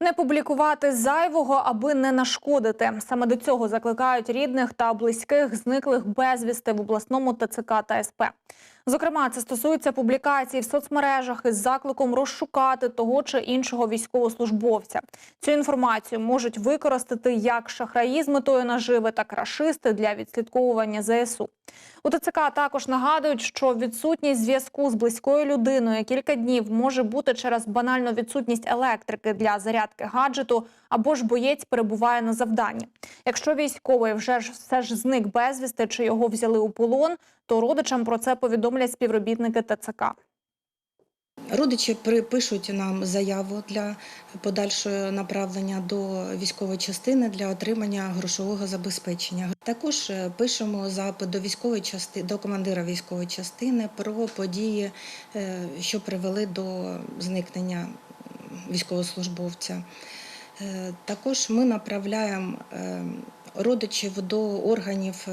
Не публікувати зайвого, аби не нашкодити. Саме до цього закликають рідних та близьких зниклих безвісти в обласному ТЦК та СП. Зокрема, це стосується публікацій в соцмережах із закликом розшукати того чи іншого військовослужбовця. Цю інформацію можуть використати як шахраї з метою наживи, так і рашисти для відслідковування ЗСУ. У ТЦК також нагадують, що відсутність зв'язку з близькою людиною кілька днів може бути через банальну відсутність електрики для зарядки гаджету або ж боєць перебуває на завданні. Якщо військовий вже ж все ж зник безвісти чи його взяли у полон, то родичам про це повідомлять співробітники ТЦК. Родичі припишуть нам заяву для подальшого направлення до військової частини для отримання грошового забезпечення. Також е, пишемо запит до військової частини до командира військової частини про події, е, що привели до зникнення військовослужбовця. Е, Також ми направляємо родичів до органів.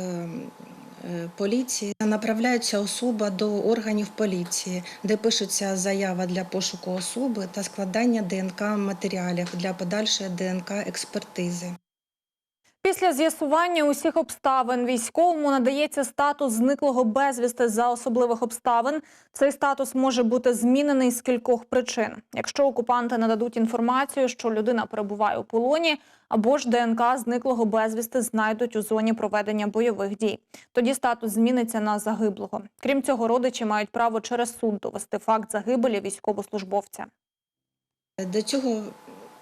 Е, Поліції направляється особа до органів поліції, де пишеться заява для пошуку особи та складання ДНК матеріалів для подальшої ДНК експертизи. Після з'ясування усіх обставин військовому надається статус зниклого безвісти за особливих обставин. Цей статус може бути змінений з кількох причин. Якщо окупанти нададуть інформацію, що людина перебуває у полоні, або ж ДНК зниклого безвісти знайдуть у зоні проведення бойових дій. Тоді статус зміниться на загиблого. Крім цього, родичі мають право через суд довести факт загибелі військовослужбовця. До цього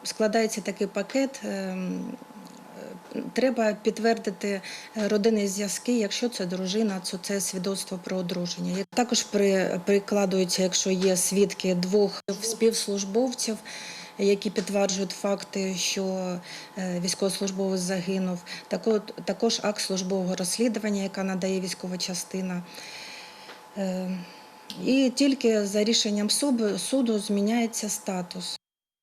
складається такий пакет. Треба підтвердити е, родинні зв'язки, якщо це дружина, то це свідоцтво про одруження. Також при, прикладуються, якщо є свідки двох співслужбовців, які підтверджують факти, що е, військовослужбовець загинув. Також акт службового розслідування, яка надає військова частина. Е, І тільки за рішенням суду зміняється статус.